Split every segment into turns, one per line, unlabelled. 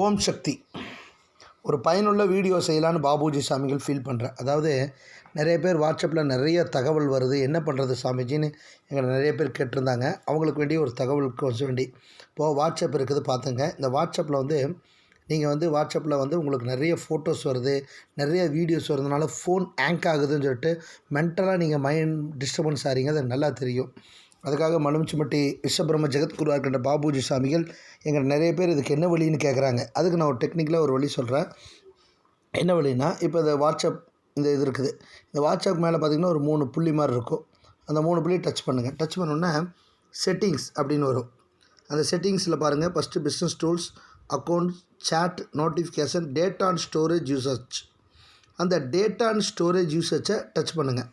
ஓம் சக்தி. ஒரு பயனுள்ள வீடியோ செய்யலான்னு பாபுஜி சாமிகள் ஃபீல் பண்ணுறேன் அதாவது நிறைய பேர் வாட்ஸ்அப்பில் நிறைய தகவல் வருது. என்ன பண்ணுறது சாமிஜின்னு எங்களை நிறைய பேர் கேட்டிருந்தாங்க. அவங்களுக்கு வேண்டிய ஒரு தகவலுக்கு கொஞ்சம் வேண்டி. இப்போது வாட்ஸ்அப் இருக்குது பார்த்துங்க. இந்த வாட்ஸ்அப்பில் வந்து நீங்கள் வந்து வாட்ஸ்அப்பில் வந்து உங்களுக்கு நிறைய ஃபோட்டோஸ் வருது. நிறைய வீடியோஸ் வருதுனால ஃபோன் ஹேங்க் ஆகுதுன்னு சொல்லிட்டு மென்டலாக நீங்கள் மைண்ட் டிஸ்டர்பன்ஸ் ஆகிறீங்க அது நல்லா தெரியும். அதுக்காக மலுமிச்சிமட்டி விஸ்வபிரம ஜெகத்குருவாக இருக்கின்ற பாபுஜி சாமிகள் எங்கள் நிறைய பேர் இதுக்கு என்ன வழின்னு கேட்குறாங்க அதுக்கு நான் ஒரு டெக்னிக்கலாக ஒரு வழி சொல்கிறேன் என்ன வழின்னா இப்போ இந்த வாட்ஸ்அப் இந்த இது இருக்குது. இந்த வாட்ஸ்அப் மேலே பார்த்தீங்கன்னா ஒரு மூணு புள்ளி மாதிரி இருக்கும். அந்த மூணு புள்ளி டச் பண்ணுங்கள் டச் பண்ணோன்னே செட்டிங்ஸ் அப்படின்னு வரும். அந்த செட்டிங்ஸில் பாருங்கள் first business tools account chat notification data and storage யூசர்ச் அந்த டேட்டா அண்ட் ஸ்டோரேஜ் யூசேஜை டச் பண்ணுங்கள்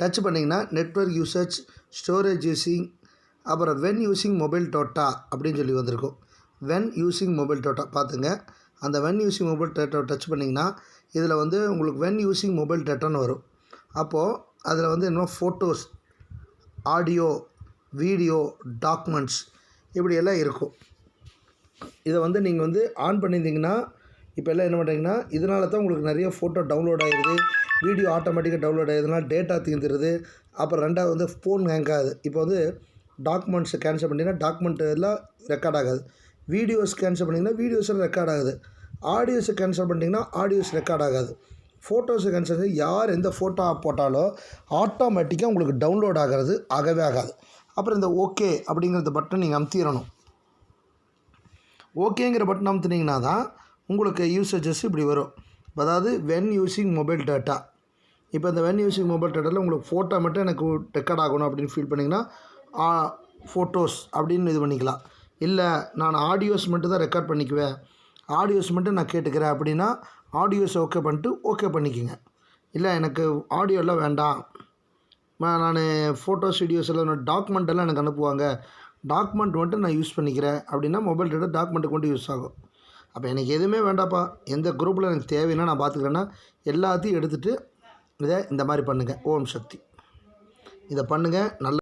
டச் பண்ணிங்கன்னா நெட்ஒர்க் யூசேஜ் ஸ்டோரேஜ் யூஸிங் அப்புறம் வென் யூஸிங் மொபைல் டோட்டா அப்படின்னு சொல்லி வந்திருக்கும். வென் யூஸிங் மொபைல் டோட்டா பார்த்துங்க. அந்த வென் யூஸிங் மொபைல் டேட்டாவை டச் பண்ணிங்கன்னா இதில் வந்து உங்களுக்கு வென் யூஸிங் மொபைல் டேட்டான்னு வரும். அப்போது அதில் வந்து இன்னும் ஃபோட்டோஸ் ஆடியோ வீடியோ டாக்குமெண்ட்ஸ் இப்படியெல்லாம் இருக்கும். இதை வந்து நீங்கள் வந்து ஆன் பண்ணியிருந்தீங்கன்னா இப்போ எல்லாம் என்ன பண்ணுறீங்கன்னா இதனால தான் உங்களுக்கு நிறைய ஃபோட்டோ டவுன்லோட் ஆகிடுது வீடியோ ஆட்டோமேட்டிக்காக டவுன்லோட் ஆகிடுதுனால டேட்டா தீர்ந்துடுது அப்புறம் ரெண்டாவது வந்து ஃபோன் ஹேங் ஆகுது. இப்போ வந்து டாக்குமெண்ட்ஸை கேன்சல் பண்ணிங்கன்னா டாக்குமெண்ட் எல்லாம் ரெக்கார்ட் ஆகாது. வீடியோஸ் கேன்சல் பண்ணிங்கன்னா வீடியோஸெல்லாம் ரெக்கார்ட் ஆகுது. ஆடியோஸை கேன்சல் பண்ணிட்டீங்கன்னா ஆடியோஸ் ரெக்கார்ட் ஆகாது. ஃபோட்டோஸை கேன்சல் பண்ணி யார் எந்த ஃபோட்டோ போட்டாலோ ஆட்டோமேட்டிக்காக உங்களுக்கு டவுன்லோட் ஆகிறது ஆகவே ஆகாது. அப்புறம் இந்த ஓகே அப்படிங்கிறத பட்டன் நீங்கள் அமுத்திடணும். ஓகேங்கிற பட்டன் அமுத்துனீங்கன்னா தான் உங்களுக்கு யூசேஜஸ் இப்படி வரும். அதாவது வென் யூஸிங் மொபைல் டேட்டா இப்போ இந்த வென் யூஸிங் மொபைல் டேட்டாவில் உங்களுக்கு ஃபோட்டோ மட்டும் எனக்கு ரெக்கார்ட் ஆகணும் அப்படின்னு ஃபீல் பண்ணிங்கன்னா ஃபோட்டோஸ் அப்படின்னு இது பண்ணிக்கலாம். இல்லை நான் ஆடியோஸ் மட்டும் தான் ரெக்கார்ட் பண்ணிக்குவேன். ஆடியோஸ் மட்டும் நான் கேட்டுக்கிறேன் அப்படின்னா ஆடியோஸ் ஓகே பண்ணிட்டு ஓகே பண்ணிக்கோங்க. இல்லை எனக்கு ஆடியோலாம் வேண்டாம். நான் ஃபோட்டோஸ் வீடியோஸ் எல்லாம் டாக்குமெண்ட் எல்லாம் எனக்கு அனுப்புவாங்க. டாக்குமெண்ட் மட்டும் நான் யூஸ் பண்ணிக்கிறேன். அப்படின்னா மொபைல் டேட்டா டாக்குமெண்ட்டுக்கு மட்டும் யூஸ் ஆகும். அப்போ எனக்கு எதுவுமே வேண்டாப்பா எந்த குரூப்பில் எனக்கு தேவைன்னா நான் பார்த்துக்கிறேன்னா எல்லாத்தையும் எடுத்துகிட்டு இதை இந்த மாதிரி பண்ணுங்கள் ஓம் சக்தி. இதை பண்ணுங்கள் நல்ல